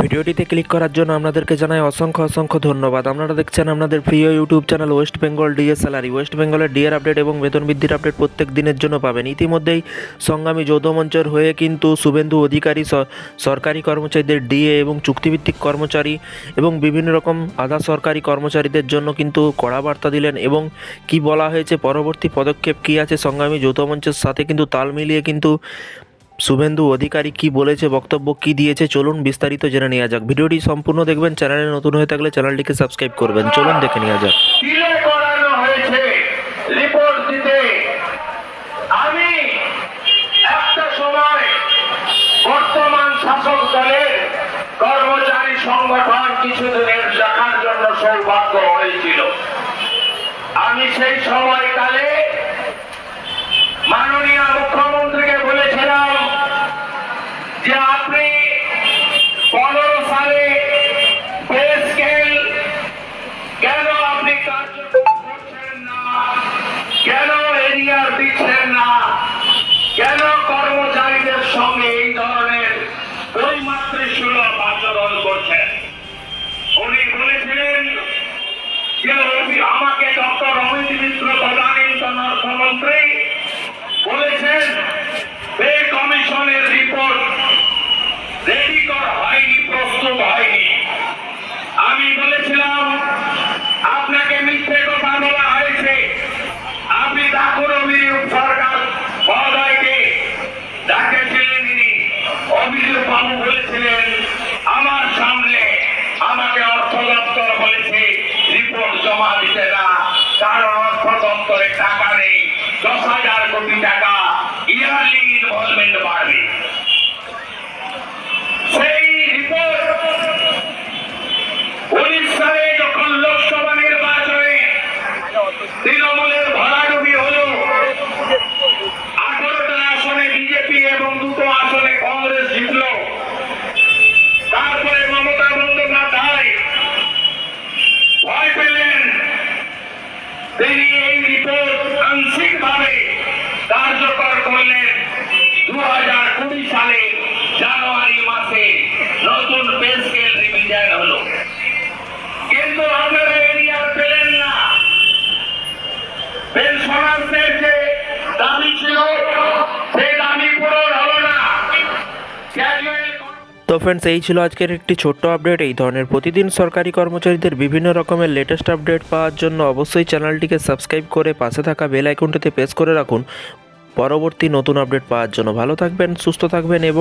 ভিডিওটিতে ক্লিক করার জন্য আপনাদেরকে জানাই অসংখ্য অসংখ্য ধন্যবাদ। আপনারা দেখছেন আপনাদের প্রিয় YouTube channel West Bengal DA salary. West বেঙ্গলের ডিএর আপডেট এবং বেতন বৃদ্ধির আপডেট প্রত্যেক দিনের জন্য পাবেন। ইতিমধ্যেই সংগ্রামী যৌথ মঞ্চের হয়ে কিন্তু শুভেন্দু অধিকারী সরকারি কর্মচারীদের ডিএ এবং চুক্তিভিত্তিক কর্মচারী এবং বিভিন্ন রকম আধা সরকারি কর্মচারীদের জন্য কিন্তু কড়া বার্তা দিলেন এবং কি বলা হয়েছে, পরবর্তী পদক্ষেপ কী আছে? সংগ্রামী যৌথ মঞ্চের সাথে কিন্তু তাল মিলিয়ে কিন্তু শুভেন্দু অধিকারী কি বলেছে, বক্তব্য কি দিয়েছে, চলুন বিস্তারিত জেনে নেওয়া যাক। ভিডিওটি সম্পূর্ণ দেখবেন, চ্যানেলে নতুন হয়ে থাকলে চ্যানেলটিকে সাবস্ক্রাইব করবেন। চলুন দেখে নেওয়া যাক। আমি সেই সময়কালে মাননীয় মুখ্যমন্ত্রীকে আমাকে ডক্টর অমিত মিত্র প্রধান অর্থমন্ত্রী বলেছেন দপ্তরে টাকা নেই। দশ হাজার কোটি টাকা ইয়ারলি ইনভলভমেন্ট বাড়বে। তিনি এই রিপোর্ট আংশিকভাবে কার্যকর করলেন দু হাজার কুড়ি সালে জানুয়ারি মাসে নতুন পে স্কেল রিভিশন হলো। কিন্তু আপনারা এরিয়া পেলেন না। তো ফ্রেন্ডস এই ছিল আজকের একটি ছোট্ট আপডেট এই ধরনের প্রতিদিন সরকারি কর্মচারীদের বিভিন্ন রকমের লেটেস্ট আপডেট পাওয়ার জন্য অবশ্যই চ্যানেলটিকে সাবস্ক্রাইব করে পাশে থাকা বেল আইকনটিতে প্রেস করে রাখুন। পরবর্তী নতুন আপডেট পাওয়ার জন্য ভালো থাকবেন, সুস্থ থাকবেন এবং